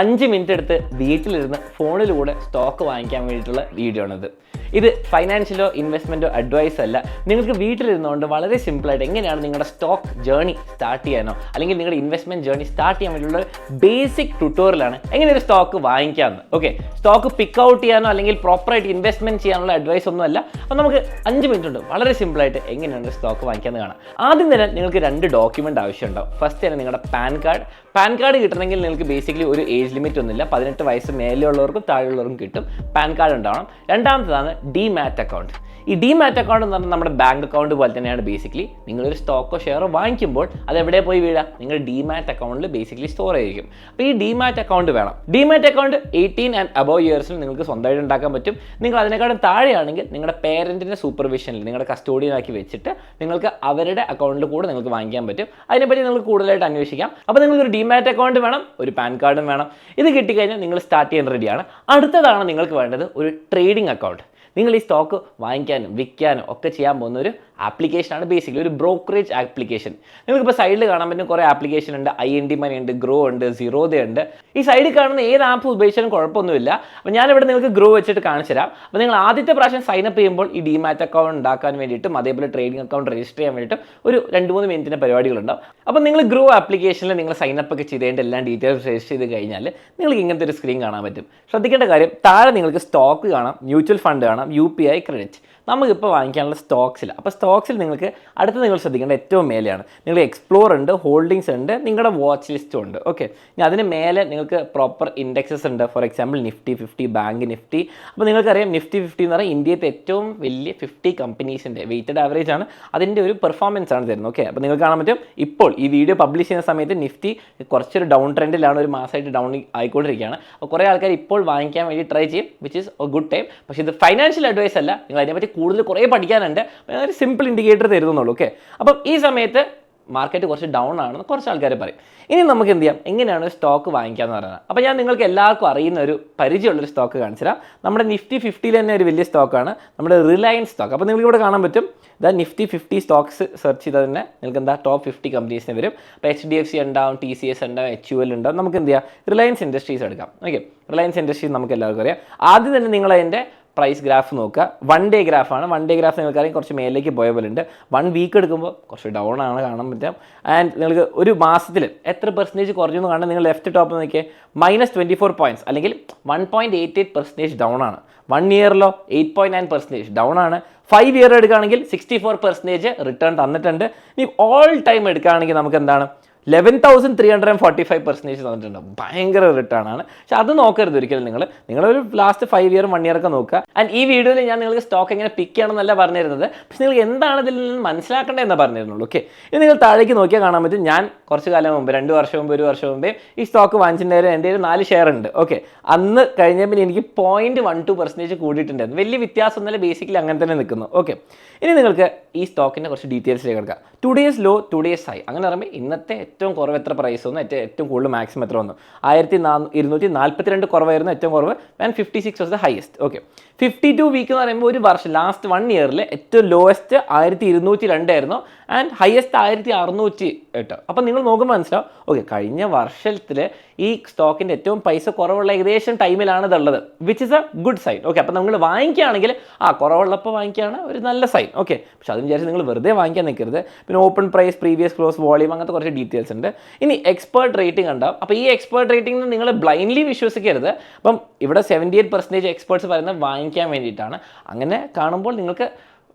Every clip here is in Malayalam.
അഞ്ച് മിനിറ്റ് എടുത്ത് വീട്ടിലിരുന്ന് ഫോണിലൂടെ സ്റ്റോക്ക് വാങ്ങിക്കാൻ വേണ്ടിയിട്ടുള്ള വീഡിയോ ആണിത്. ഇത് ഫൈനാൻഷ്യലോ ഇൻവെസ്റ്റ്മെന്റോ അഡ്വൈസ് അല്ല. നിങ്ങൾക്ക് വീട്ടിലിരുന്നുകൊണ്ട് വളരെ സിമ്പിളായിട്ട് എങ്ങനെയാണ് നിങ്ങളുടെ സ്റ്റോക്ക് ജേർണി സ്റ്റാർട്ട് ചെയ്യാനോ അല്ലെങ്കിൽ നിങ്ങളുടെ ഇൻവെസ്റ്റ്മെന്റ് ജേർണി സ്റ്റാർട്ട് ചെയ്യാൻ വേണ്ടിയുള്ള ബേസിക് ട്യൂട്ടോറിയലാണ് എങ്ങനെ ഒരു സ്റ്റോക്ക് വാങ്ങിക്കാമെന്ന് ഓക്കെ സ്റ്റോക്ക് പിക്ക് ഔട്ട് ചെയ്യാനോ അല്ലെങ്കിൽ പ്രോപ്പറായിട്ട് ഇൻവെസ്റ്റ്മെന്റ് ചെയ്യാനുള്ള അഡ്വൈസ് ഒന്നുമല്ല അപ്പോൾ നമുക്ക് അഞ്ച് മിനിറ്റ് ഉണ്ട്. വളരെ സിമ്പിളായിട്ട് എങ്ങനെയാണ് സ്റ്റോക്ക് വാങ്ങിക്കാമെന്ന് കാണാം. ആദ്യം തന്നെ നിങ്ങൾക്ക് രണ്ട് ഡോക്യുമെന്റ് ആവശ്യമുണ്ടാവും. ഫസ്റ്റ് തന്നെ നിങ്ങളുടെ പാൻ കാർഡ് പാൻ കാർഡ് കിട്ടണമെങ്കിൽ നിങ്ങൾക്ക് ബേസിക്കലി ഒരു ഏജ് ലിമിറ്റ് ഒന്നുമില്ല. പതിനെട്ട് വയസ്സ് മേലെയുള്ളവർക്കും താഴെയുള്ളവർക്കും കിട്ടും. പാൻ കാർഡ് ഉണ്ടാവണം. രണ്ടാമത്തതാണ് ഡിമാറ്റ് അക്കൗണ്ട് ഈ ഡിമാറ്റ് അക്കൗണ്ട് എന്ന് പറഞ്ഞാൽ നമ്മുടെ ബാങ്ക് അക്കൗണ്ട് പോലെ തന്നെയാണ് ബേസിക്കലി നിങ്ങളൊരു സ്റ്റോക്കോ ഷെയറോ വാങ്ങിക്കുമ്പോൾ അത് എവിടെ പോയി വീഴുക നിങ്ങൾ ഡിമാറ്റ് അക്കൗണ്ടിൽ ബേസിക്കലി സ്റ്റോർ ആയിരിക്കും അപ്പോൾ ഈ ഡിമാറ്റ് അക്കൗണ്ട് വേണം. Demat account eighteen and above ഇയേഴ്സിൽ നിങ്ങൾക്ക് സ്വന്തമായിട്ട് ഉണ്ടാക്കാൻ പറ്റും. നിങ്ങൾ അതിനേക്കാളും താഴെയാണെങ്കിൽ നിങ്ങളുടെ പേരന്റിന്റെ സൂപ്പർവിഷനിൽ നിങ്ങളുടെ കസ്റ്റോഡിയനാക്കി വെച്ചിട്ട് നിങ്ങൾക്ക് അവരുടെ അക്കൗണ്ടിൽ കൂടെ നിങ്ങൾക്ക് വാങ്ങിക്കാൻ പറ്റും. അതിനെപ്പറ്റി നിങ്ങൾക്ക് കൂടുതലായിട്ട് അന്വേഷിക്കാം. അപ്പോൾ നിങ്ങൾക്ക് ഒരു ഡിമാറ്റ് അക്കൗണ്ട് വേണം ഒരു പാൻ കാർഡും വേണം. ഇത് കിട്ടിക്കഴിഞ്ഞാൽ നിങ്ങൾ സ്റ്റാർട്ട് ചെയ്യാൻ റെഡിയാണ് അടുത്തതാണ് നിങ്ങൾക്ക് വേണ്ടത് ഒരു ട്രേഡിംഗ് അക്കൗണ്ട് നിങ്ങൾ ഈ സ്റ്റോക്ക് വാങ്ങിക്കാനും വിൽക്കാനും ഒക്കെ ചെയ്യാൻ പോകുന്ന ഒരു ആപ്ലിക്കേഷനാണ് ബേസിക്കലി ഒരു ബ്രോക്കറേജ് ആപ്ലിക്കേഷൻ നിങ്ങൾക്കിപ്പോൾ സൈഡിൽ കാണാൻ പറ്റുന്ന കുറേ ആപ്ലിക്കേഷൻ ഉണ്ട്. ഐ എൻ ഡി മണി ഉണ്ട് ഗ്രോ ഉണ്ട് സീറോദ ഉണ്ട്. ഈ സൈഡിൽ കാണുന്ന ഏത് ആപ്പ് ഉപയോഗിച്ചാലും കുഴപ്പമൊന്നുമില്ല. അപ്പോൾ ഞാനിവിടെ നിങ്ങൾക്ക് ഗ്രോ വെച്ചിട്ട് കാണിച്ചു തരാം. അപ്പോൾ നിങ്ങൾ ആദ്യത്തെ പ്രാവശ്യം സൈൻ അപ്പ് ചെയ്യുമ്പോൾ ഈ ഡിമാറ്റ് അക്കൗണ്ട് ഉണ്ടാക്കാൻ വേണ്ടിയിട്ടും അതേപോലെ ട്രേഡിംഗ് അക്കൗണ്ട് രജിസ്റ്റർ ചെയ്യാൻ വേണ്ടിയിട്ടും ഒരു രണ്ട് മൂന്ന് മിനിറ്റിന്റെ പരിപാടികളുണ്ടാവും. അപ്പോൾ നിങ്ങൾ ഗ്രോ ആപ്ലിക്കേഷനിൽ നിങ്ങൾ സൈൻ അപ്പ് ഒക്കെ ചെയ്തതിന്റെ എല്ലാം ഡീറ്റെയിൽസ് രജിസ്റ്റർ ചെയ്ത് കഴിഞ്ഞാൽ നിങ്ങൾക്ക് ഇങ്ങനത്തെ ഒരു സ്ക്രീൻ കാണാൻ പറ്റും. ശ്രദ്ധിക്കേണ്ട കാര്യം താഴെ നിങ്ങൾക്ക് സ്റ്റോക്ക് കാണാം മ്യൂച്വൽ ഫണ്ട് കാണാം യു പി ഐ ക്രെഡിറ്റ്. നമുക്കിപ്പോൾ വാങ്ങിക്കാനുള്ള സ്റ്റോക്സിൽ അപ്പോൾ സ്റ്റോക്സിൽ നിങ്ങൾക്ക് അടുത്ത് നിങ്ങൾ ശ്രദ്ധിക്കേണ്ട ഏറ്റവും മേലെയാണ്. നിങ്ങൾ എക്സ്പ്ലോർ ഉണ്ട് ഹോൾഡിങ്സ് ഉണ്ട് നിങ്ങളുടെ വാച്ച് ലിസ്റ്റും ഉണ്ട്. ഓക്കെ ഇനി അതിന് മേലെ നിങ്ങൾക്ക് പ്രോപ്പർ ഇൻഡെക്സസ് ഉണ്ട്. For example Nifty fifty bank Nifty അപ്പോൾ നിങ്ങൾക്കറിയാം നിഫ്റ്റി ഫിഫ്റ്റി എന്ന് പറഞ്ഞാൽ ഇന്ത്യത്തെ ഏറ്റവും വലിയ ഫിഫ്റ്റി കമ്പനീസിന്റെ വെയ്റ്റഡ് ആവറേജ് ആണ്. അതിന്റെ ഒരു പെർഫോമൻസ് ആണ് തരുന്നത്. ഓക്കെ അപ്പോൾ നിങ്ങൾക്ക് കാണാൻ പറ്റും ഇപ്പോൾ ഈ വീഡിയോ പബ്ലിഷ് ചെയ്യുന്ന സമയത്ത് നിഫ്റ്റി കുറച്ചൊരു ഡൗൺ ട്രെൻഡിലാണ് ഒരു മാസമായിട്ട് ഡൗൺ ആയിക്കൊണ്ടിരിക്കുകയാണ്. അപ്പോൾ കുറേ ആൾക്കാർ ഇപ്പോൾ വാങ്ങിക്കാൻ വേണ്ടി ട്രൈ ചെയ്യും which is a good time പക്ഷേ ഇത് ഫൈനാൻഷ്യൽ അഡ്വൈസ് അല്ല. നിങ്ങൾ അതിനെപ്പറ്റി കൂടുതൽ കുറേ പഠിക്കാനുണ്ട്. ഒരു സിമ്പിൾ ഇൻഡിക്കേറ്റർ തരുന്നുള്ളൂ ഓക്കെ അപ്പം ഈ സമയത്ത് മാർക്കറ്റ് കുറച്ച് ഡൗൺ ആണെന്ന് കുറച്ച് ആൾക്കാർ പറയും. ഇനി നമുക്ക് എന്ത് ചെയ്യാം? എങ്ങനെയാണ് സ്റ്റോക്ക് വാങ്ങിക്കാന്ന് പറയുന്നത്? അപ്പോൾ ഞാൻ നിങ്ങൾക്ക് എല്ലാവർക്കും അറിയുന്ന ഒരു പരിചയമുള്ളൊരു സ്റ്റോക്ക് കാണിച്ചു തരാം. നമ്മുടെ നിഫ്റ്റി ഫിഫ്റ്റിയിൽ തന്നെ ഒരു വലിയ സ്റ്റോക്കാണ് നമ്മുടെ റിലയൻസ് സ്റ്റോക്ക് അപ്പോൾ നിങ്ങൾക്ക് ഇവിടെ കാണാൻ പറ്റും. ഇതാ നിഫ്റ്റി ഫിഫ്റ്റി സ്റ്റോക്സ് സെർച്ച് ചെയ്താൽ തന്നെ നിങ്ങൾക്ക് എന്താ ടോപ്പ് ഫിഫ്റ്റി കമ്പനീസിന് വരും. അപ്പോൾ എച്ച് ഡി എഫ് സി ഉണ്ടാവും ടി സി എസ് ഉണ്ടാവും എച്ച് യു എൽ ഉണ്ടാവും. നമുക്ക് എന്ത് ചെയ്യാം? റിലയൻസ് ഇൻഡസ്ട്രീസ് എടുക്കാം ഓക്കെ റിലയൻസ് ഇൻഡസ്ട്രീസ് നമുക്ക് എല്ലാവർക്കും അറിയാം. ആദ്യം തന്നെ നിങ്ങൾ അതിന്റെ പ്രൈസ് ഗ്രാഫ് നോക്കുക. വൺ ഡേ ഗ്രാഫാണ് വൺ ഡേ ഗ്രാഫ് നിങ്ങൾക്കറിയാം കുറച്ച് മേലേക്ക് പോയ പോലെ ഉണ്ട്. വൺ വീക്ക് എടുക്കുമ്പോൾ കുറച്ച് ഡൗൺ ആണ് കാണാൻ പറ്റാം ആൻഡ് നിങ്ങൾക്ക് ഒരു മാസത്തിൽ എത്ര പെർസെന്റേജ് കുറഞ്ഞു എന്ന് കാണാൻ നിങ്ങൾ ലെഫ്റ്റ് ടോപ്പ് നോക്കിയാൽ മൈനസ് ട്വന്റി ഫോർ പോയിന്റ്സ് അല്ലെങ്കിൽ one point eight eight percentage down ആണ്. One ഇയറിലോ eight point nine percentage down ആണ്. ഫൈവ് ഇയർ എടുക്കുകയാണെങ്കിൽ സിക്സ്റ്റി ഫോർ പെർസെന്റേജ് റിട്ടേൺ തന്നിട്ടുണ്ട്. ഇനി ഓൾ ടൈം എടുക്കുകയാണെങ്കിൽ നമുക്ക് എന്താണ്? Eleven thousand three hundred and forty five percentage തന്നിട്ടുണ്ട്. ഭയങ്കര റിട്ടേൺ ആണ്. പക്ഷെ അത് നോക്കരുത് ഒരിക്കലും നിങ്ങൾ നിങ്ങളൊരു last five year one year ഒക്കെ നോക്കുക. ആൻഡ് ഈ വീഡിയോയിൽ ഞാൻ നിങ്ങൾക്ക് സ്റ്റോക്ക് എങ്ങനെ പിക്ക് ചെയ്യണമെന്നല്ല പറഞ്ഞിരുന്നത്. പക്ഷെ നിങ്ങൾ എന്താണ് ഇതിൽ നിന്ന് മനസ്സിലാക്കേണ്ടതെന്ന് പറഞ്ഞിരുന്നുള്ളൂ ഓക്കെ ഇത് നിങ്ങൾ താഴേക്ക് നോക്കിയാൽ കാണാൻ പറ്റും. ഞാൻ കുറച്ച് കാലം മുമ്പ് രണ്ട് വർഷം മുമ്പ് ഒരു വർഷം മുമ്പേ ഈ സ്റ്റോക്ക് വാങ്ങിച്ചിട്ടുണ്ടായിരുന്നു എന്റെ ഒരു നാല് ഷെയർ ഉണ്ട് ഓക്കെ അന്ന് കഴിഞ്ഞ പിന്നെ എനിക്ക് പോയിന്റ് വൺ ടു പെർസെന്റേജ് കൂടിയിട്ടുണ്ടായിരുന്നു. വലിയ വ്യത്യാസം ഒന്നല്ല ബേസിക്കലി അങ്ങനെ തന്നെ നിൽക്കുന്നു ഓക്കെ ഇനി നിങ്ങൾക്ക് ഈ സ്റ്റോക്കിന്റെ കുറച്ച് ഡീറ്റെയിൽസിലേക്ക് എടുക്കാം. Two days low two days high അങ്ങനെ പറയുമ്പോൾ ഇന്നത്തെ ഏറ്റവും കുറവ് എത്ര പ്രൈസ് വന്നു? ഏറ്റവും ഏറ്റവും കൂടുതൽ മാക്സിമം എത്ര വന്നു? ആയിരത്തി ഇരുന്നൂറ്റി നാൽപ്പത്തി രണ്ട് കുറവായിരുന്നു ഏറ്റവും കുറവ്. And fifty six was the highest okay fifty two week എന്ന് പറയുമ്പോൾ ഒരു വർഷം ലാസ്റ്റ് വൺ ഇയറിൽ ഏറ്റവും ലോവസ്റ്റ് ആയിരത്തി ഇരുന്നൂറ്റി രണ്ടായിരുന്നു ആൻഡ് ഹയസ്റ്റ് ആയിരത്തി അറുന്നൂറ്റി എട്ട്. അപ്പം നിങ്ങൾ നോക്കുമ്പോൾ മനസ്സിലാവും. ഓക്കെ കഴിഞ്ഞ വർഷത്തിൽ ഈ സ്റ്റോക്കിന്റെ ഏറ്റവും പൈസ കുറവുള്ള ഏകദേശം ടൈമിലാണ് ഇതുള്ളത് which is a good sign okay അപ്പം നമ്മൾ വാങ്ങിക്കുകയാണെങ്കിൽ ആ കുറവുള്ളപ്പോൾ വാങ്ങിക്കുകയാണ് ഒരു നല്ല സൈൻ ഓക്കെ പക്ഷെ അതിന് വിചാരിച്ച് നിങ്ങൾ വെറുതെ വാങ്ങിക്കാൻ നിൽക്കരുത്. പിന്നെ open price previous close volume അങ്ങനത്തെ കുറച്ച് ഡീറ്റെയിൽസ് ഉണ്ട്. ഇനി എക്സ്പേർട്ട് റേറ്റിംഗ് ഉണ്ടാവും അപ്പോൾ ഈ എക്സ്പേർട്ട് റേറ്റിംഗ് നിങ്ങൾ ബ്ലൈൻഡ്ലി വിശ്വസിക്കരുത്. അപ്പം ഇവിടെ സെവന്റി എയ്റ്റ് പെർസെന്റേജ് എക്സ്പേർട്സ് പറയുന്നത് വാങ്ങിക്കാൻ വേണ്ടിയിട്ടാണ്. അങ്ങനെ കാണുമ്പോൾ നിങ്ങൾക്ക്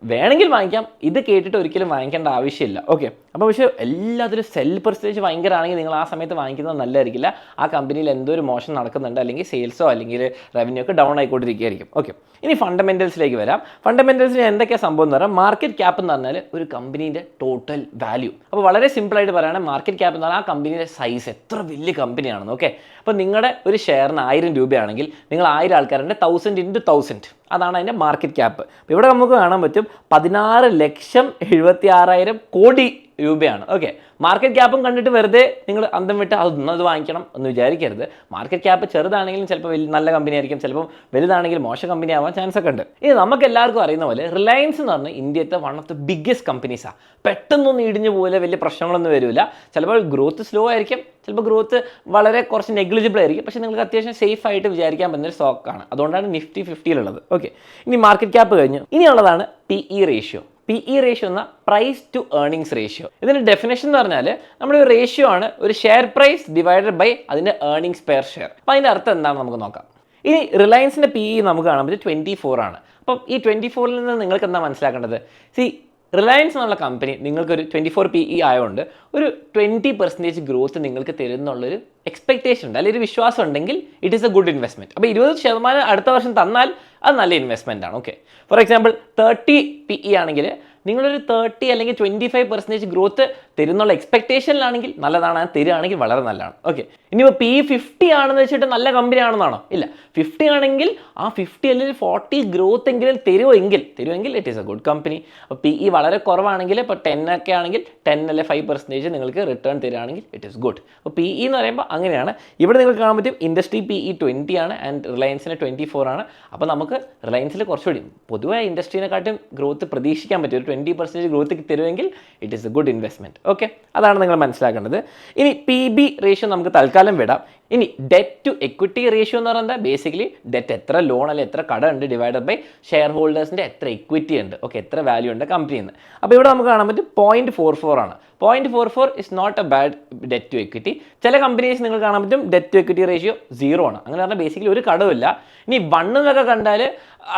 വേണമെങ്കിൽ വാങ്ങിക്കാം. ഇത് കേട്ടിട്ട് ഒരിക്കലും വാങ്ങിക്കേണ്ട ആവശ്യമില്ല. ഓക്കെ അപ്പോൾ പക്ഷേ എല്ലാത്തിലും സെൽ പെർസെന്റേജ് ഭയങ്കരമാണെങ്കിൽ നിങ്ങൾ ആ സമയത്ത് വാങ്ങിക്കുന്നത് നല്ലതായിരിക്കില്ല. ആ കമ്പനിയിൽ എന്തോ ഒരു മോശം നടക്കുന്നുണ്ട് അല്ലെങ്കിൽ സെയിൽസോ അല്ലെങ്കിൽ റവന്യൂ ഒക്കെ ഡൗൺ ആയിക്കൊണ്ടിരിക്കുകയായിരിക്കും. ഓക്കെ ഇനി ഫണ്ടമെന്റൽസിലേക്ക് വരാം. ഫണ്ടമെന്റൽസിന് എന്തൊക്കെയാണ് സംഭവം എന്ന് പറഞ്ഞാൽ മാർക്കറ്റ് ക്യാപ്പ് എന്ന് പറഞ്ഞാൽ ഒരു കമ്പനീന്റെ ടോട്ടൽ വാല്യൂ അപ്പോൾ വളരെ സിമ്പിളായിട്ട് പറയുകയാണെങ്കിൽ മാർക്കറ്റ് ക്യാപ്പ് എന്ന് പറഞ്ഞാൽ ആ കമ്പനിയുടെ സൈസ് എത്ര വലിയ കമ്പനിയാണെന്ന് ഓക്കെ അപ്പോൾ നിങ്ങളുടെ ഒരു ഷെയറിന് ആയിരം രൂപയാണെങ്കിൽ നിങ്ങൾ ആയിരം ആൾക്കാരുടെ തൗസൻഡ് ഇന്റു തൗസൻഡ് അതാണ് അതിന്റെ മാർക്കറ്റ് ക്യാപ്പ് ഇവിടെ നമുക്ക് കാണാൻ പറ്റും പതിനാറ് ലക്ഷം എഴുപത്തി ആറായിരം കോടി രൂപയാണ്. ഓക്കെ മാർക്കറ്റ് ക്യാപ്പും കണ്ടിട്ട് വെറുതെ നിങ്ങൾ അന്തം വിട്ട് അതൊന്നും അത് വാങ്ങിക്കണം എന്ന് വിചാരിക്കരുത്. മാർക്കറ്റ് ക്യാപ്പ് ചെറുതാണെങ്കിലും ചിലപ്പോൾ നല്ല കമ്പനി ആയിരിക്കും ചിലപ്പോൾ വലുതാണെങ്കിൽ മോശം കമ്പനി ആവാൻ ചാൻസ് ഒക്കെ ഉണ്ട്. ഇനി നമുക്ക് എല്ലാവർക്കും അറിയുന്ന പോലെ റിലയൻസ് എന്ന് പറഞ്ഞാൽ ഇന്ത്യത്തെ വൺ ഓഫ് ദ ബിഗ്ഗസ്റ്റ് കമ്പനീസാണ് പെട്ടെന്നൊന്നും ഇടിഞ്ഞു പോലെ വലിയ പ്രശ്നങ്ങളൊന്നും വരില്ല ചിലപ്പോൾ ഗ്രോത്ത് സ്ലോ ആയിരിക്കും ചിലപ്പോൾ ഗ്രോത്ത് വളരെ കുറച്ച് നെഗ്ലിജിബിൾ ആയിരിക്കും. പക്ഷേ നിങ്ങൾക്ക് അത്യാവശ്യം സേഫ് ആയിട്ട് വിചാരിക്കാൻ പറ്റുന്ന ഒരു സ്റ്റോക്കാണ് അതുകൊണ്ടാണ് നിഫ്റ്റി ഫിഫ്റ്റിയിലുള്ളത് ഓക്കെ ഇനി മാർക്കറ്റ് ക്യാപ്പ് കഴിഞ്ഞു. ഇനിയുള്ളതാണ് P E ratio P E ratio എന്ന പ്രൈസ് ടു ഏർണിങ്സ് റേഷ്യോ ഇതിന്റെ ഡെഫിനേഷൻ എന്ന് പറഞ്ഞാൽ നമ്മുടെ ഒരു റേഷ്യോ ആണ് ഒരു ഷെയർ പ്രൈസ് ഡിവൈഡഡ് ബൈ അതിന്റെ ഏർണിങ്സ് പെയർ ഷെയർ അപ്പോൾ അതിന്റെ അർത്ഥം എന്താണെന്ന് നമുക്ക് നോക്കാം. ഇനി റിലയൻസിന്റെ പി ഇ നമുക്ക് കാണാൻ പറ്റും ട്വന്റി ഫോർ ആണ്. അപ്പം ഈ ട്വന്റി ഫോറിൽ നിന്ന് നിങ്ങൾക്ക് എന്താ മനസ്സിലാക്കേണ്ടത്? സി റിലയൻസ് എന്നുള്ള കമ്പനി നിങ്ങൾക്കൊരു ട്വന്റി ഫോർ പി ഇ ആയതുകൊണ്ട് ഒരു ട്വന്റി പെർസെന്റേജ് ഗ്രോത്ത് നിങ്ങൾക്ക് തരുന്നുള്ളൊരു എക്സ്പെക്റ്റേഷൻ ഉണ്ട്. അല്ലെങ്കിൽ ഒരു വിശ്വാസം ഉണ്ടെങ്കിൽ it is a good investment അപ്പോൾ ഇരുപത് ശതമാനം അടുത്ത വർഷം തന്നാൽ അത് നല്ല ഇൻവെസ്റ്റ്മെന്റ് ആണ്. Okay for example thirty P E ആണെങ്കിൽ നിങ്ങളൊരു തേർട്ടി അല്ലെങ്കിൽ ട്വന്റി ഫൈവ് പെർസെന്റേജ് ഗ്രോത്ത് തരുന്നുള്ള എക്സ്പെക്ടേഷനിലാണെങ്കിൽ നല്ലതാണ്. തരുകയാണെങ്കിൽ വളരെ നല്ലതാണ്. ഓക്കെ ഇനിയിപ്പോൾ പി ഫിഫ്റ്റി ആണെന്ന് വെച്ചിട്ട് നല്ല കമ്പനി ആണെന്നാണോ? ഇല്ല. ഫിഫ്റ്റി ആണെങ്കിൽ ആ ഫിഫ്റ്റി അല്ലെങ്കിൽ ഫോർട്ടി ഗ്രോത്ത് എങ്കിലും തരുമെങ്കിൽ തരുമെങ്കിൽ it is a good company അപ്പോൾ പി ഇ വളരെ കുറവാണെങ്കിൽ ഇപ്പോൾ ടെൻ ഒക്കെ ആണെങ്കിൽ ടെൻ അല്ലെ ഫൈവ് പെർസെന്റേജ് നിങ്ങൾക്ക് റിട്ടേൺ തരികയാണെങ്കിൽ ഇറ്റ് ഈസ് ഗുഡ് അപ്പോൾ പി ഇ എന്ന് പറയുമ്പോൾ അങ്ങനെയാണ്. ഇവിടെ നിങ്ങൾക്ക് കാണാൻ പറ്റും ഇൻഡസ്ട്രി പി ഇ ട്വന്റി ആണ് ആൻഡ് റിലയൻസിന് ട്വന്റി ഫോർ ആണ്. അപ്പോൾ നമുക്ക് റിലയൻസിൽ കുറച്ചുകൂടി പൊതുവെ ഇൻഡസ്ട്രീനെക്കാട്ടും ഗ്രോത്ത് പ്രതീക്ഷിക്കാൻ പറ്റും ഒരു twenty percentage growth തരുമെങ്കിൽ it is a good investment okay അതാണ് നിങ്ങൾ മനസ്സിലാക്കേണ്ടത്. ഇനി പി ബി റേഷ്യോ നമുക്ക് തൽക്കാലം വിടാം. ഇനി ഡെറ്റ് ടു എക്വിറ്റി റേഷ്യോ എന്ന് പറയുന്നത് ബേസിക്കലി ഡെറ്റ് എത്ര ലോൺ അല്ലെങ്കിൽ എത്ര കട ഉണ്ട് ഡിവൈഡഡ് ബൈ ഷെയർ ഹോൾഡേഴ്സിന്റെ എത്ര എക്വിറ്റി ഉണ്ട്. ഓക്കെ എത്ര വാല്യൂ ഉണ്ട് കമ്പനിയിൽ നിന്ന് അപ്പോൾ ഇവിടെ നമുക്ക് കാണാൻ പറ്റും പോയിന്റ് ഫോർ ഫോർ ആണ്. Point four four is not a bad debt to equity ചില കമ്പനീസ് നിങ്ങൾ കാണാൻ പറ്റും debt to equity ratio zero ആണ്. അങ്ങനെ പറഞ്ഞാൽ ബേസിക്കലി ഒരു കടവില്ല ഇനി വണ്ണ് എന്നൊക്കെ കണ്ടാൽ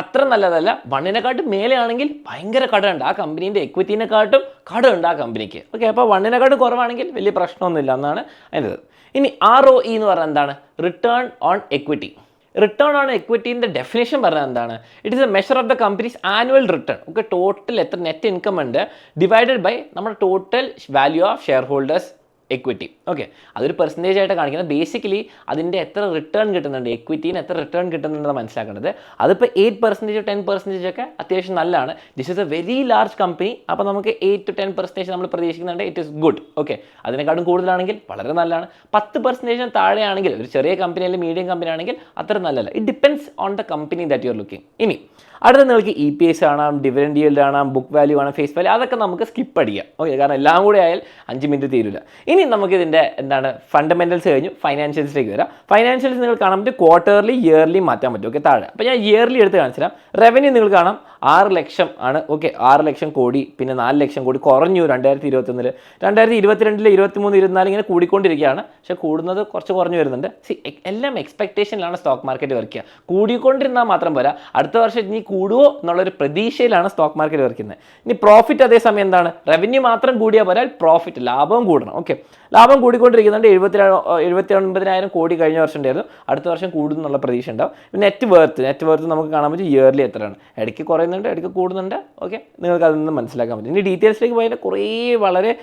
അത്ര നല്ലതല്ല. വണ്ണിനെക്കാട്ടും മേലെയാണെങ്കിൽ ഭയങ്കര കടമുണ്ട് ആ കമ്പനീന്റെ എക്വിറ്റിനെക്കാട്ടും കടമുണ്ട് ആ കമ്പനിക്ക് ഓക്കെ അപ്പോൾ വണ്ണിനെക്കാട്ടും കുറവാണെങ്കിൽ വലിയ പ്രശ്നമൊന്നുമില്ല എന്നാണ് അതിന്റെ ഇനി ആർ ഒ ഇ എന്ന് പറഞ്ഞാൽ എന്താണ്? Return on equity return on എക്വിറ്റീന്റെ definition പറഞ്ഞാൽ എന്താണ്? It is a measure of the company's annual return okay total എത്ര നെറ്റ് ഇൻകം ഉണ്ട്? ഡിവൈഡഡ് ബൈ നമ്മുടെ total value of share holders equity okay അതൊരു പെർസെന്റേജ് ആയിട്ട് കാണിക്കുന്നത് ബേസിക്കലി അതിന്റെ എത്ര റിട്ടേൺ കിട്ടുന്നുണ്ട്? എക്വിറ്റിന് എത്ര റിട്ടേൺ കിട്ടുന്നുണ്ടെന്ന് മനസ്സിലാക്കേണ്ടത് അതിപ്പോൾ എയ്റ്റ് പെർസെന്റേജ് ടെൻ പെർസെന്റേജ് ഒക്കെ അത്യാവശ്യം നല്ലതാണ്. This is a very large company അപ്പോൾ നമുക്ക് എയ്റ്റ് ടു ടെൻ പെർസെന്റേജ് നമ്മൾ പ്രതീക്ഷിക്കുന്നുണ്ട്. ഇറ്റ് ഇസ് ഗുഡ് ഓക്കെ അതിനെക്കാളും കൂടുതലാണെങ്കിൽ വളരെ നല്ലതാണ്. പത്ത് പെർസെന്റേജിന് താഴെയാണെങ്കിൽ ഒരു ചെറിയ കമ്പനി അല്ലെങ്കിൽ മീഡിയം കമ്പനി ആണെങ്കിൽ അത്ര നല്ലതല്ല. It depends on the company that you are looking ഇനി അടുത്ത നിങ്ങൾക്ക് ഇ പി എസ് കാണാം ഡിവിഡൻഡ് yield കാണാം ബുക്ക് വാല്യൂ കാണാം ഫേസ് വാല്യൂ അതൊക്കെ നമുക്ക് സ്കിപ്പ് അടിക്കാം. ഓക്കെ കാരണം എല്ലാം കൂടെ ആയാൽ അഞ്ച് മിനിറ്റ് തീരില്ല ഇനി നമുക്ക് ഇതിന്റെ എന്താണ് ഫണ്ടമെന്റൽസ് കഴിഞ്ഞു ഫൈനാൻഷ്യൽസിലേക്ക് വരാം. ഫൈനാൻഷ്യൽസ് നിങ്ങൾ കാണാൻ പറ്റും ക്വാർട്ടർലി ഇയർലി മാറ്റാൻ പറ്റും. ഓക്കെ താഴെ. അപ്പോൾ ഞാൻ ഇയർലി എടുത്ത് കാണിച്ചു തരാം. റവന്യൂ നിങ്ങൾ കാണാം ആറ് ലക്ഷം ആണ്. ഓക്കെ ആറ് ലക്ഷം കോടി പിന്നെ നാല് ലക്ഷം കോടി കുറഞ്ഞു രണ്ടായിരത്തി ഇരുപത്തൊന്നിൽ രണ്ടായിരത്തി ഇരുപത്തിരണ്ടിൽ ഇരുപത്തി മൂന്ന് ഇരുപത്തിനാല് ഇങ്ങനെ കൂടിക്കൊണ്ടിരിക്കുകയാണ്. പക്ഷേ കൂടുന്നത് കുറച്ച് കുറഞ്ഞു വരുന്നുണ്ട്. സി എല്ലാം എക്സ്പെക്ടേഷനിലാണ് സ്റ്റോക്ക് മാർക്കറ്റ് വർക്ക് ചെയ്യുക. കൂടിക്കൊണ്ടിരുന്നാൽ മാത്രം പോരാ. അടുത്ത വർഷം ഇനി കൂടുമോ എന്നുള്ളൊരു പ്രതീക്ഷയിലാണ് സ്റ്റോക്ക് മാർക്കറ്റ് വരയ്ക്കുന്നത് ഇനി പ്രോഫിറ്റ് അതേസമയം എന്താണ്? റവന്യൂ മാത്രം കൂടിയാൽ പോരാൽ പ്രോഫിറ്റ് ലാഭവും കൂടണം. ഓക്കെ ലാഭം കൂടിക്കൊണ്ടിരിക്കുന്നുണ്ട് എഴുപത്തി എഴുപത്തി ഒൻപതിനായിരം കോടി കഴിഞ്ഞ വർഷം ഉണ്ടായിരുന്നു. അടുത്ത വർഷം കൂടും എന്നുള്ള പ്രതീക്ഷ ഉണ്ടാവും. പിന്നെ നെറ്റ് വേർത്ത് നെറ്റ് വേർത്ത് നമുക്ക് കാണാൻ പറ്റും ഇയർലി എത്രയാണ്. ഇടയ്ക്ക് കുറയുന്നുണ്ട് ഇടയ്ക്ക് കൂടുന്നുണ്ട്. ഓക്കെ നിങ്ങൾക്ക് അതിൽ നിന്ന് മനസ്സിലാക്കാൻ പറ്റും. ഇനി ഡീറ്റെയിൽസിലേക്ക് പോയാൽ കുറേ വളരെ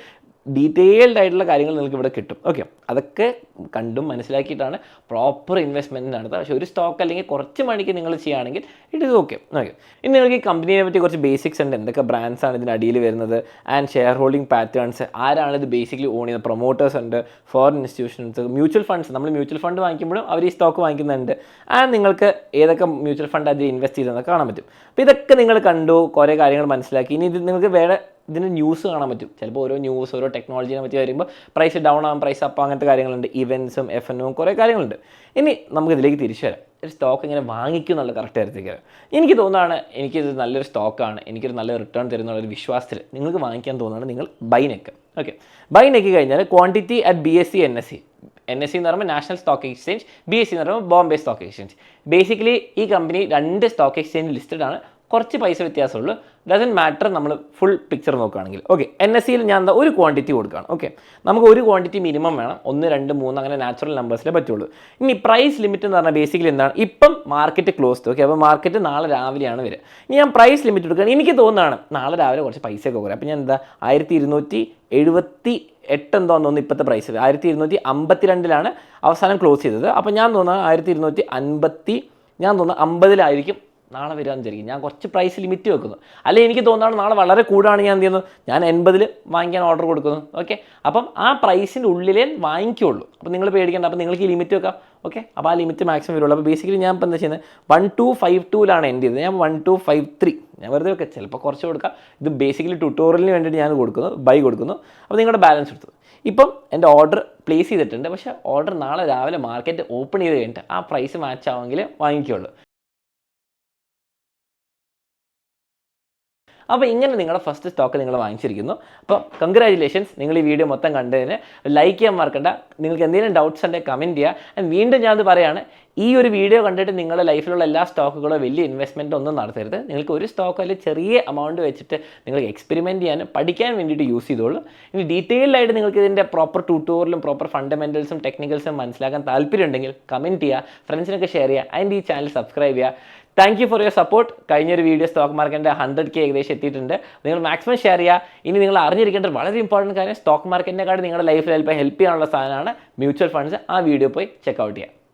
ഡീറ്റെയിൽഡ് ആയിട്ടുള്ള കാര്യങ്ങൾ നിങ്ങൾക്ക് ഇവിടെ കിട്ടും. ഓക്കെ അതൊക്കെ കണ്ടും മനസ്സിലാക്കിയിട്ടാണ് പ്രോപ്പർ ഇൻവെസ്റ്റ്മെന്റ് നടത്തുക. പക്ഷേ ഒരു സ്റ്റോക്ക് അല്ലെങ്കിൽ കുറച്ച് മണിക്ക് നിങ്ങൾ ചെയ്യുകയാണെങ്കിൽ ഇറ്റ് ഇസ് ഓക്കെ ഓക്കെ ഇനി നിങ്ങൾക്ക് ഈ കമ്പനിയെ പറ്റി കുറച്ച് ബേസിക്സ് ഉണ്ട്. എന്തൊക്കെ ബ്രാൻഡ്സ് ആണ് ഇതിന് അടിയിൽ വരുന്നത്? ആൻഡ് ഷെയർ ഹോൾഡിംഗ് പാറ്റേൺസ് ആരാണ് ഇത് ബേസിക്കലി ഓൺ ചെയ്യുന്നത്? പ്രൊമോട്ടേഴ്സ് ഉണ്ട് ഫോറിൻ ഇൻസ്റ്റിറ്റ്യൂഷൻസ് മ്യൂച്വൽ ഫണ്ട്സ് നമ്മൾ മ്യൂച്വൽ ഫണ്ട് വാങ്ങിക്കുമ്പോഴും അവർ ഈ സ്റ്റോക്ക് വാങ്ങിക്കുന്നുണ്ട്. ആൻഡ് നിങ്ങൾക്ക് ഏതൊക്കെ മ്യൂച്വൽ ഫണ്ട് അതിൽ ഇൻവെസ്റ്റ് ചെയ്തതെന്ന് കാണാൻ പറ്റും. അപ്പോൾ ഇതൊക്കെ നിങ്ങൾ കണ്ടു കുറേ കാര്യങ്ങൾ മനസ്സിലാക്കി. ഇനി ഇത് നിങ്ങൾക്ക് വേറെ ഇതിന് ന്യൂസ് കാണാൻ പറ്റും. ചിലപ്പോൾ ഓരോ ന്യൂസ് ഓരോ ടെക്നോളജിനെ പറ്റി വരുമ്പോൾ പ്രൈസ് ഡൗൺ ആകും പ്രൈസ് അപ്പ് അങ്ങനത്തെ കാര്യങ്ങളുണ്ട്. ഇവൻസും എഫ് എന്നും കുറേ കാര്യങ്ങളുണ്ട്. ഇനി നമുക്ക് ഇതിലേക്ക് തിരിച്ചു വരാം. ഒരു സ്റ്റോക്ക് ഇങ്ങനെ വാങ്ങിക്കും എന്നുള്ള കറക്റ്റ് വരാം. എനിക്ക് തോന്നുകയാണ് എനിക്കിത് നല്ലൊരു സ്റ്റോക്കാണ് എനിക്കൊരു നല്ല റിട്ടേൺ തരുന്ന ഒരു വിശ്വാസത്തിൽ നിങ്ങൾക്ക് വാങ്ങിക്കാൻ തോന്നുകയാണ് നിങ്ങൾ buy next. Okay buy next കഴിഞ്ഞാൽ quantity at B S C N S C N S C എന്ന് പറയുമ്പോൾ National Stock Exchange B S C എന്ന് പറയുമ്പോൾ ബോംബെ സ്റ്റോക്ക് എക്സ്ചേഞ്ച് ബേസിക്കലി ഈ കമ്പനി രണ്ട് സ്റ്റോക്ക് എക്സ്ചേഞ്ച് ലിസ്റ്റഡ് ആണ്. കുറച്ച് പൈസ വ്യത്യാസമുള്ളൂ. ഡസൻ മാറ്റർ നമ്മൾ ഫുൾ പിക്ചർ നോക്കുകയാണെങ്കിൽ. ഓക്കെ എൻ എസ് സിയിൽ ഞാൻ എന്താ ഒരു ക്വാണ്ടിറ്റി കൊടുക്കുകയാണ്. ഓക്കെ നമുക്ക് ഒരു ക്വാണ്ടിറ്റി മിനിമം വേണം. ഒന്ന് രണ്ട് മൂന്ന് അങ്ങനെ നാച്ചുറൽ നമ്പേഴ്സിലേ പറ്റുള്ളൂ. ഇനി പ്രൈസ് ലിമിറ്റ് എന്ന് പറഞ്ഞാൽ ബേസിക്കലി എന്താണ്? ഇപ്പം മാർക്കറ്റ് ക്ലോസ്ഡ് ഓക്കെ അപ്പോൾ മാർക്കറ്റ് നാളെ രാവിലെയാണ് വരിക. ഇനി ഞാൻ പ്രൈസ് ലിമിറ്റ് എടുക്കുകയാണ്. എനിക്ക് തോന്നുന്നതാണ് നാളെ രാവിലെ കുറച്ച് പൈസയൊക്കെ കുറയും. അപ്പോൾ ഞാൻ എന്താ? ആയിരത്തി ഇരുന്നൂറ്റി എഴുപത്തി എട്ട് എന്തോ തോന്നുന്നു ഇപ്പോഴത്തെ പ്രൈസ് ആയിരത്തി ഇരുന്നൂറ്റി അമ്പത്തി രണ്ടിലാണ് അവസാനം ക്ലോസ് ചെയ്തത്. അപ്പോൾ ഞാൻ തോന്നുന്നത് ആയിരത്തി ഇരുന്നൂറ്റി അൻപത്തി ഞാൻ തോന്നുന്നു അമ്പതിലായിരിക്കും നാളെ വരാമെന്ന് വിചാരിക്കും. ഞാൻ കുറച്ച് പ്രൈസ് ലിമിറ്റ് വെക്കുന്നു. അല്ലെങ്കിൽ എനിക്ക് തോന്നുന്നതാണ് നാളെ വളരെ കൂടാണ് ഞാൻ എന്ത് ചെയ്യുന്നു? ഞാൻ എൺപതിൽ വാങ്ങിക്കാൻ ഓർഡർ കൊടുക്കുന്നു. ഓക്കെ അപ്പം ആ പ്രൈസിന്റെ ഉള്ളിലേ വാങ്ങിക്കുള്ളൂ. അപ്പോൾ നിങ്ങൾ പേടിക്കേണ്ട. അപ്പോൾ നിങ്ങൾക്ക് ഈ ലിമിറ്റ് വെക്കാം. ഓക്കെ അപ്പോൾ ആ ലിമിറ്റ് മാക്സിമം വരുള്ളൂ. അപ്പോൾ ബേസിക്കലി ഞാൻ ഇപ്പോൾ എന്താ ചെയ്യുന്നത്? വൺ ടു ഫൈവ് ടൂലാണ് എന്റെ ചെയ്തത് ഞാൻ വൺ ടു ഫൈവ് ത്രീ ഞാൻ വെറുതെ ഒക്കെ ചിലപ്പോൾ കുറച്ച് കൊടുക്കാം. ഇത് ബേസിക്കലി ട്യൂട്ടോറിയലിന് വേണ്ടിയിട്ട് ഞാൻ കൊടുക്കുന്നു. ബൈ കൊടുക്കുന്നു. അപ്പോൾ നിങ്ങളുടെ ബാലൻസ് എടുത്തു. ഇപ്പം എന്റെ ഓർഡർ പ്ലേസ് ചെയ്തിട്ടുണ്ട്. പക്ഷേ ഓർഡർ നാളെ രാവിലെ മാർക്കറ്റ് ഓപ്പൺ ചെയ്ത് കഴിഞ്ഞിട്ട് ആ പ്രൈസ് മാച്ച് ആവുമെങ്കിൽ വാങ്ങിക്കുള്ളൂ. അപ്പോൾ ഇങ്ങനെ നിങ്ങളുടെ ഫസ്റ്റ് സ്റ്റോക്ക് നിങ്ങൾ വാങ്ങിച്ചിരിക്കുന്നു. അപ്പോൾ കൺഗ്രാജുലേഷൻസ് നിങ്ങൾ ഈ വീഡിയോ മൊത്തം കണ്ടതിന് ലൈക്ക് ചെയ്യാൻ മറക്കണ്ട. നിങ്ങൾക്ക് എന്തെങ്കിലും ഡൗട്ട്സ് ഉണ്ടെങ്കിൽ കമന്റ് ചെയ്യുക വീണ്ടും ഞാനത് പറയുകയാണ് ഈ ഒരു വീഡിയോ കണ്ടിട്ട് നിങ്ങളുടെ ലൈഫിലുള്ള എല്ലാ സ്റ്റോക്കുകളോ വലിയ ഇൻവെസ്റ്റ്മെന്റ് ഒന്നും നടത്തരുത്. നിങ്ങൾക്ക് ഒരു സ്റ്റോക്ക് അല്ലെങ്കിൽ ചെറിയ എമൗണ്ട് വെച്ചിട്ട് നിങ്ങൾക്ക് എക്സ്പെരിമെന്റ് ചെയ്യാനും പഠിക്കാൻ വേണ്ടിയിട്ട് യൂസ് ചെയ്തോളൂ. ഇനി ഡീറ്റെയിൽഡായിട്ട് നിങ്ങൾക്ക് ഇതിന്റെ പ്രോപ്പർ ട്യൂട്ടോറിയലും പ്രോപ്പർ ഫണ്ടമെന്റൽസും ടെക്നിക്കൽസും മനസ്സിലാക്കാൻ താല്പര്യമുണ്ടെങ്കിൽ കമന്റ് ചെയ്യുക ഫ്രണ്ട്സിനൊക്കെ ഷെയർ ചെയ്യുക ആൻഡ് ഈ ചാനൽ സബ്സ്ക്രൈബ് ചെയ്യുക thank you for your support കഴിഞ്ഞൊരു വീഡിയോ സ്റ്റോക്ക് മാർക്കറ്റിന്റെ ഹൺഡ്രഡ് കെ ഏകദേശം എത്തിയിട്ടുണ്ട്. നിങ്ങൾ മാക്സിമം ഷെയർ ചെയ്യുക. ഇനി നിങ്ങൾ അറിഞ്ഞിരിക്കേണ്ട വളരെ ഇമ്പോർട്ടന്റ് കാര്യം സ്റ്റോക്ക് മാർക്കറ്റിനെക്കാട് നിങ്ങളുടെ ലൈഫിൽ ചിലപ്പോൾ ഹെൽപ്പ് ചെയ്യാനുള്ള സാധനമാണ്. മ്യൂച്വൽ ഫണ്ട്സ് ആ വീഡിയോ പോയി ചെക്കൗട്ട് ചെയ്യുക.